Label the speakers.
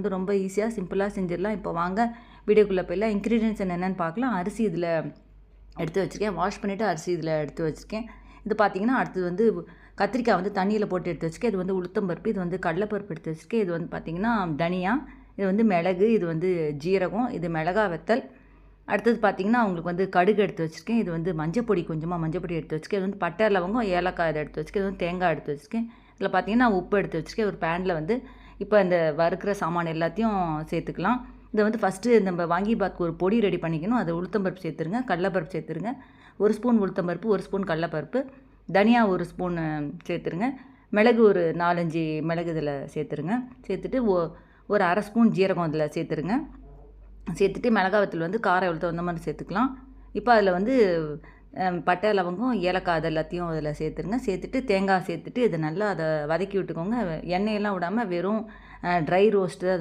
Speaker 1: வந்து ரொம்ப ஈஸியாக சிம்பிளாக செஞ்சிடலாம். இப்போ வாங்க வீடியோக்குள்ளே போயிடலாம். இன்க்ரீடியன்ஸ் என்னென்னு பார்க்கலாம். அரிசி இதில் எடுத்து வச்சுருக்கேன். வாஷ் பண்ணிவிட்டு அரிசி இதில் எடுத்து வச்சுருக்கேன். இது பார்த்தீங்கன்னா அடுத்தது வந்து கத்திரிக்காய் வந்து தண்ணியில் போட்டு எடுத்து வச்சுருக்கேன். இது வந்து உளுத்தம்பருப்பு இது வந்து கடலைப்பருப்பு எடுத்து வச்சுருக்கேன். இது வந்து பார்த்திங்கன்னா தனியா இது வந்து மிளகு இது வந்து ஜீரகம் இது மிளகா வெத்தல். அடுத்தது பார்த்திங்கன்னா அவங்களுக்கு வந்து கடுகு எடுத்து வச்சுருக்கேன். இது வந்து மஞ்சப்பொடி கொஞ்சமாக மஞ்சப்பொடி எடுத்து வச்சுருக்கேன். இது வந்து பட்டை லவங்கம் ஏலக்காய் இதை எடுத்து வச்சுருக்கேன். இது வந்து தேங்காய் எடுத்து வச்சுருக்கேன். இதில் பார்த்தீங்கன்னா உப்பு எடுத்து வச்சுருக்கேன். ஒரு பேனில் வந்து இப்போ இந்த வறுக்கிற சாமான் எல்லாத்தையும் சேர்த்துக்கலாம். இதை வந்து ஃபஸ்ட்டு நம்ம வாங்கி பாத்துக்கு ஒரு பொடி ரெடி பண்ணிக்கணும். அது உளுத்தம்பருப்பு சேர்த்துருங்க. கடலப்பருப்பு சேர்த்துருங்க. ஒரு ஸ்பூன் உளுத்தம்பருப்பு ஒரு ஸ்பூன் கடலப்பருப்பு. தனியா ஒரு ஸ்பூன் சேர்த்துருங்க. மிளகு ஒரு நாலஞ்சு மிளகு இதில் சேர்த்துருங்க. சேர்த்துட்டு ஒ ஒரு அரை ஸ்பூன் ஜீரகம் இதில் சேர்த்துருங்க. சேர்த்துட்டு மிளகாவத்தில் வந்து காரை எவ்வளோ தகுந்த மாதிரி சேர்த்துக்கலாம். இப்போ அதில் வந்து பட்டை லவங்கம் ஏலக்காய் அது எல்லாத்தையும் அதில் சேர்த்துருங்க. சேர்த்துட்டு தேங்காய் சேர்த்துட்டு இது நல்லா அதை வதக்கி விட்டுக்கோங்க. எண்ணெயெல்லாம் விடாமல் வெறும் ட்ரை ரோஸ்ட்டு